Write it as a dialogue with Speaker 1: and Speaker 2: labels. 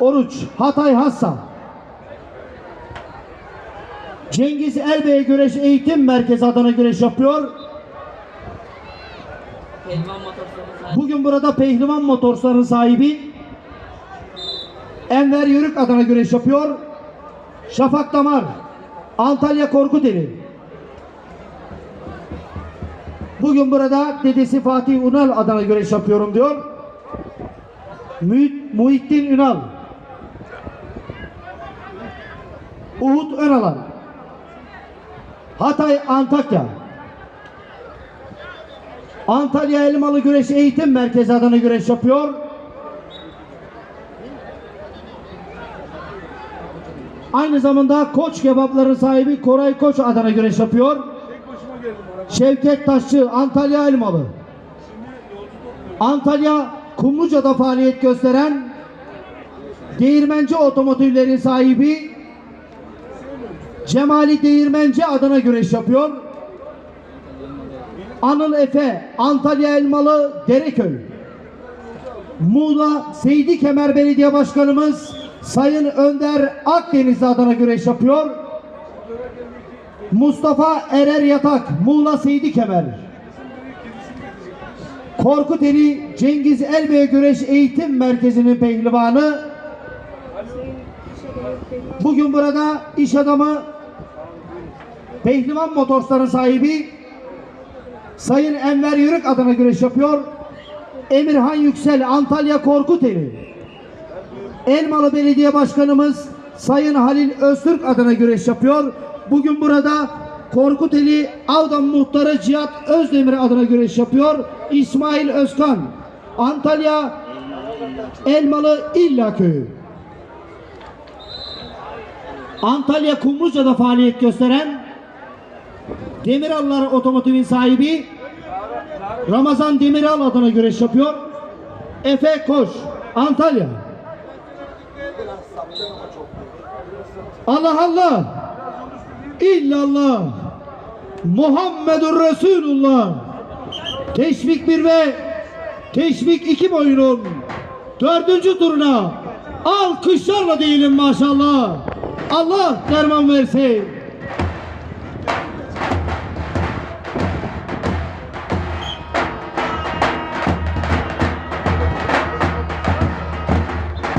Speaker 1: Oruç Hatay Hassa. Cengiz Erbey Güreş Eğitim Merkezi Adana Güreş yapıyor. Bugün burada Pehlivan Motorsların sahibi Enver Yörük Adana Güreş yapıyor. Şafak Damar Antalya Korkuteli. Bugün burada dedesi Fatih Unal Adana Güreş yapıyorum diyor. Muhittin Ünal. Uhud Önalan. Hatay Antakya. Antalya Elmalı Güreş Eğitim Merkezi Adana Güreş yapıyor. Aynı zamanda Koç Kebapların sahibi Koray Koç Adana Güreş yapıyor. Şevket Taşçı Antalya Elmalı. Antalya Kumluca'da faaliyet gösteren Değirmenci Otomotivlerin sahibi Cemali Değirmenci Adana Güreş yapıyor. Anıl Efe, Antalya Elmalı, Dereköy. Muğla Seydi Kemer Belediye Başkanımız Sayın Önder Akdeniz Adana güreş yapıyor. Mustafa Erer Yatak, Muğla Seydi Kemer. Korkuteli Cengiz Elbey Güreş Eğitim Merkezi'nin pehlivanı. Bugün burada iş adamı Pehlivan Motorsların sahibi Sayın Enver Yörük adına güreş yapıyor. Emirhan Yüksel Antalya Korkuteli. Elmalı Belediye Başkanımız Sayın Halil Öztürk adına güreş yapıyor. Bugün burada Korkuteli Avdan Muhtarı Cihat Özdemir adına güreş yapıyor. İsmail Özkan Antalya Elmalı İlla Köyü. Antalya Kumluca'da faaliyet gösteren Demirallar Otomotiv'in sahibi Ramazan Demiral adına güreş yapıyor. Efe Koş, Antalya. Allah Allah. İllallah. Muhammedur Resulullah. Teşvik 1 ve Teşvik 2 boyunun dördüncü turuna alkışlarla diyelim maşallah. Allah derman versin.